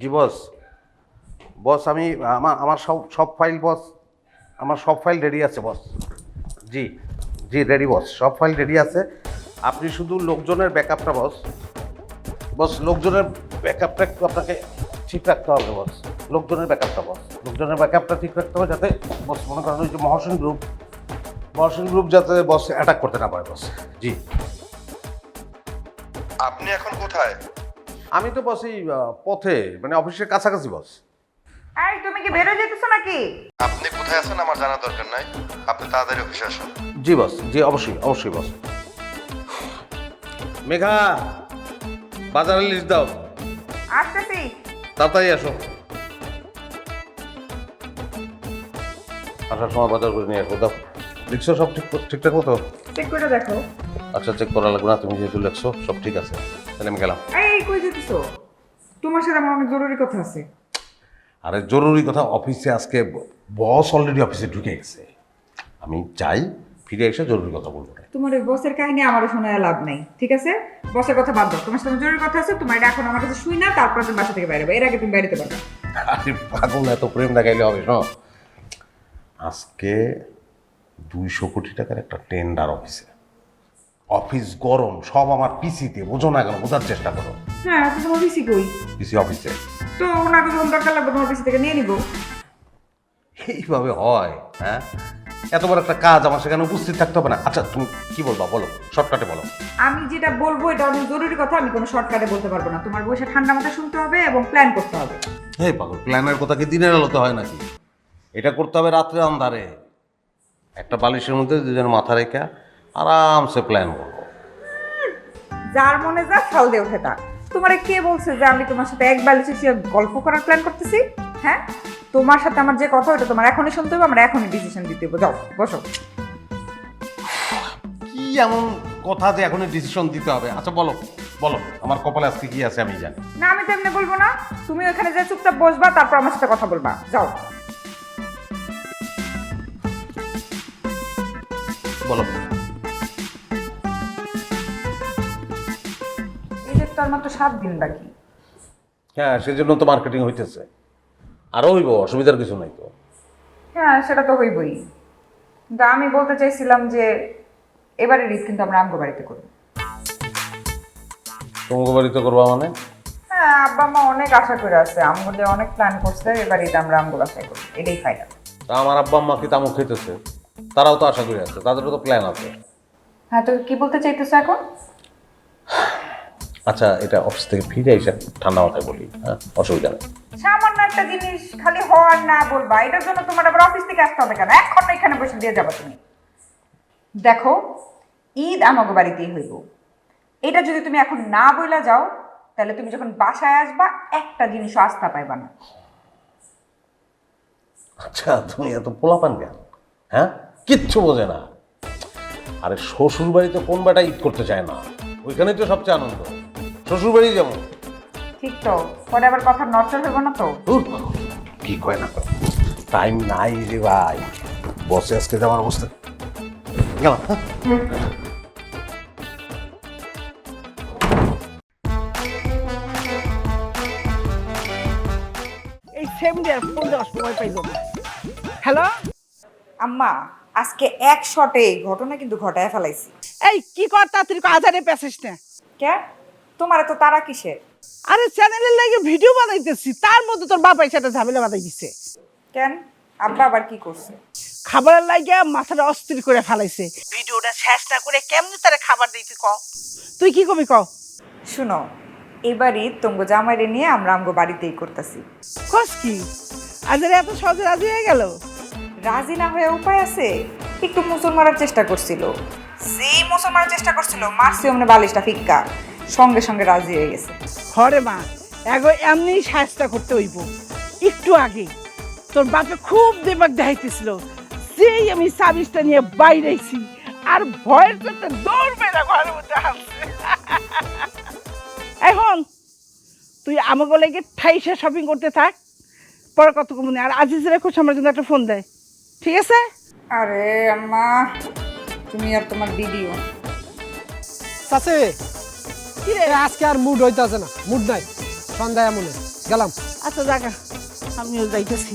জি, বস। বস, আমি আমার আমার সব সব ফাইল, বস। আমার সব ফাইল রেডি আছে, বস। জি জি রেডি বস। সব ফাইল রেডি আছে। আপনি শুধু লোকজনের ব্যাকআপটা, বস। বস, লোকজনের ব্যাকআপটা একটু আপনাকে ঠিক রাখতে হবে, বস। লোকজনের ব্যাকআপটা, বস। লোকজনের ব্যাকআপটা ঠিক রাখতে হবে যাতে, বস, মনে করেন ওই যে মহাসেন গ্রুপ মহাসেন গ্রুপ যাতে, বস অ্যাটাক করতে না পারে, বস। জি। আপনি এখন কোথায়? আমি তো বস এই পথে মানে অফিসের কাছাকাছি বস এই তুমি কি বেরো যেতেছো নাকি? আপনি কোথায় আছেন আমার জানা দরকার নাই। আপনি তাড়াতাড়ি অফিসে আসুন। জি বস জি অবশ্যই অবশ্যই বস মেঘা বাজারের লিস্ট দাও। আসতেছি। তাড়াতাড়ি আসো। আসার সময় বাজার করে নিয়ে আসব দাও। লিখছো সব ঠিক ঠিকঠাক মতো? ঠিক করে দেখো। আচ্ছা চেক করা লাগবে না তুমি যেহেতু লিখছো সব ঠিক আছে। তাহলে আমি গেলাম। এই কই যেতেছো? তোমার সাথে আমার অনেক জরুরি কথা আছে। আরে জরুরি কথা অফিসে আজকে বস অলরেডি অফিসে ঢুকে গেছে। আমি চাই ফিরে এসে জরুরি কথা বলব। তোমার ওই বসের কাহিনী আমারও শোনায় লাভ নাই ঠিক আছে? বসের কথা বাদ দাও। তোমার সাথে জরুরি কথা আছে তোমার এটা এখন আমার কাছে শুই না তারপর তুমি বাসা থেকে বাইরে হবা। এর আগে তুমি বাইরেতে পারবে। আরে পাগল এত প্রেম দেখাইলে হবে শোনো। আজকে দুইশো কোটি টাকার একটা টেন্ডার অফিসে অফিস গরম সব আমার পিসিতে। বোঝো না কেন বোঝার চেষ্টা করো। হ্যাঁ তো তোমার পিসি কই? পিসি অফিসে। তো ওনাকে যখন দরকার লাগবে তোমার পিসি থেকে নিয়ে নিবো। এইভাবে হয় হ্যাঁ? এত বড় একটা কাজ আমার সেখানে উপস্থিত থাকতে হবে না। আচ্ছা তুমি কি বলবা? বলো শর্টকাটে বলো। আমি যেটা বলব এটা অনেক জরুরি কথা আমি কোনো শর্টকাটে বলতে পারব না। তোমার বসে ঠান্ডা মাথা শুনতে হবে এবং প্ল্যান করতে হবে। এই পাগল প্ল্যানের কথা কি দিনের আলোতে হয় নাকি? এটা করতে হবে রাত্রে অন্ধারে। একটা বালিশের মধ্যে দুজন মাথা রেখে আরামসে প্ল্যান করব। যার মনে যা ফল দিয়ে ওঠে তা তোমারে কে বলছে যে আমি তোমার সাথে এক বালিশে শুয়ে গল্প করার প্ল্যান করতেছি? হ্যাঁ? তোমার সাথে আমার যে কথা ওটা তোমার এখনই শুনতে হবে আমরা এখনই ডিসিশন দিতে হবে যাও বসো। কি এমন কথা যে এখনই ডিসিশন দিতে হবে? আচ্ছা বলো বলো আমার কপালে আজকে কি আছে আমি জানি। না আমি তো এমনি বলব না। তুমি ওখানে যে চুপচাপ বসবা তারপর আমার সাথে কথা বলবা। যাও। বলো। এই তো আর মাত্র সাত দিন বাকি। হ্যাঁ সেজন্য তো মার্কেটিং হইতেছে। আরও হইব অসুবিধার কিছু নাই তো। হ্যাঁ সেটা তো হইবই। কিন্তু আমি বলতে চাইছিলাম যে এবারে ঈদ কিন্তু আমরা আমগো বাড়িতে করব। তোমাকে বাড়িতে করবা মানে? হ্যাঁ আব্বা মা অনেক আশা করে আছে। আমগুলো অনেক প্ল্যান করছে এবার ঈদ আমরা আমগো বাসায় করব। এটাই ফাইনাল তা আমার আব্বা আম্মা কি তামুক খেতেছে তারাও তো আশা করে আছে তাদেরও তো প্ল্যান আছে। হ্যাঁ তো কি বলতে চাইতেছো এখন? আচ্ছা এটা অফিস থেকে ফিরে এসে ঠান্ডা মাথায় বলি হ্যাঁ অসুবিধা নেই। সামান্য একটা জিনিস খালি হওয়ার না বলবা এটার জন্য তোমার আবার অফিস থেকে আসতে হবে কেন? এখন এখানে বসে দিয়ে যাবা তুমি। দেখো ঈদ আমাগো বাড়িতেই হইব। এটা যদি তুমি এখন না বইলা যাও তাহলে তুমি যখন বাসায় আসবা একটা জিনিসও আস্থা পাইবা না। আচ্ছা তুমি এত পোলাপান কেন? হ্যাঁ কিচ্ছু বোঝে না। আরে শ্বশুর বাড়িতে কোন বেটা ঈদ করতে চায় না? ওইখানেই তো সবচেয়ে আনন্দ। শ্বশুর বাড়ি যেমন ঠিক তো পরে আবার কথা নচর হইব না তো? ধুর, কি কয় না টাইম নাই রে ভাই। বসে আজকে যাওয়ার অবস্থা। গেলাম হ্যাঁ? এই সেম ডে ফোন দেওয়ার সময় পাইব হ্যালো আম্মা আজকে এক শটে ঘটনা কিন্তু ঘটায় ফেলাইছি। এই কি কর তাড়াতাড়ি আজারে প্যাসেজ না। কে? তোমার তো তারা কিসের? আরে চ্যানেলের লাগে ভিডিও বানাইতেছি তার মধ্যে তোর বাবাই সেটা ঝামেলা বানাই দিছে। কেন? আব্বা আবার কি করছে? খাবারের লাগে মাথাটা অস্থির করে ফেলাইছে। ভিডিওটা শেষ না করে কেমনি তারে খাবার দিতে ক তুই কি কবি ক শুনো এবারই তোমগো জামাইরে নিয়ে আমরা আমগো বাড়িতেই করতেছি। কস কি? আজারে এত সহজে রাজি হয়ে গেল? রাজি না হয়ে উপায় আছে? একটু মুসল মারার চেষ্টা করছিল। যেই মুসল মারার চেষ্টা করছিল মারছি অমনে বালিশটা ফিক্কা। সঙ্গে সঙ্গে রাজি হয়ে গেছে। হরে মা এগো এমনি সাজটা করতে হইব। একটু আগে তোর বাপে খুব দেবাক দেখাইতেছিল যেই আমি সাবিসটা নিয়ে বাইরেছি আর ভয়ের চোটে দৌড় মেরা ঘরের মধ্যে এখন তুই আমাকে লেগে ঠাইসে শপিং করতে থাক পরে কত কমনে আর আজিজের খুব আমার জন্য একটা ফোন দেয় ঠিক আছে? আরে আম্মা তুমি আর তোমার ভিডিও রে এ আজকে আর মুড হইতাছে না। মুড নাই। সন্ধ্যায় এমন গেলাম। আচ্ছা জাগা আমিও যাইতেছি।